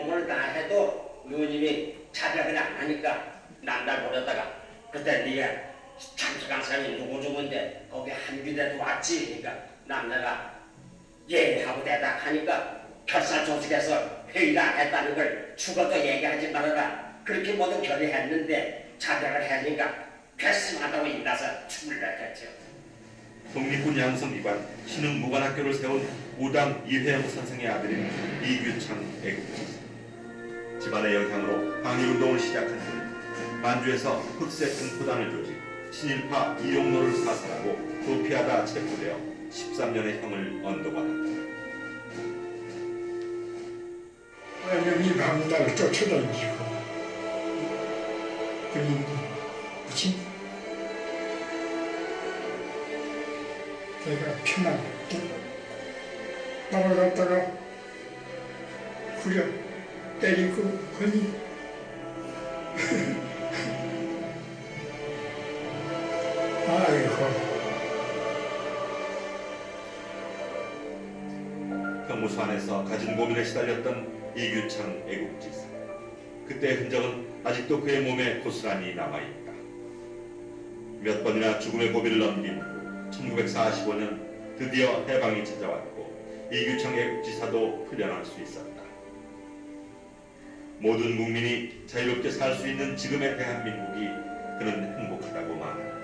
고문을 다 해도 누님이 차별을 안 하니까 남달 버렸다가 그때 네가 참석한 사람이 누구 누군데 거기 한규대도 왔지? 그러니까 남자가 예 하고 대답 하니까 결산 조직에서 회의를 안 했다는 걸 죽어도 얘기하지 말아라. 그렇게 모두 결의했는데 차별을 하니까 괘씸하다고 일나서 춤을 냈겠죠. 독립군 양성 기관 신흥 무관학교를 세운 우당 이회영 선생의 아들인 이규창 애국지사. 집안의 영향으로 방위운동을 시작한 그는 만주에서 흑색 공포단을 조직 친일파 이용로를 사살하고 도피하다 체포되어 13년의 형을 언도받았다. 왜냐면 강다를 쫓아다니고 그리고 무슨 내가 편하게 따라갔다가 후려 때리고 하니 아이고 형무소 안에서 가진 고민에 시달렸던 이규창 애국지사. 그때의 흔적은 아직도 그의 몸에 고스란히 남아있다. 몇 번이나 죽음의 고비를 넘긴 후 1945년 드디어 해방이 찾아왔고 이규창 애국지사도 풀려날 수 있었다. 모든 국민이 자유롭게 살 수 있는 지금의 대한민국이 그는 행복하다고 말한다.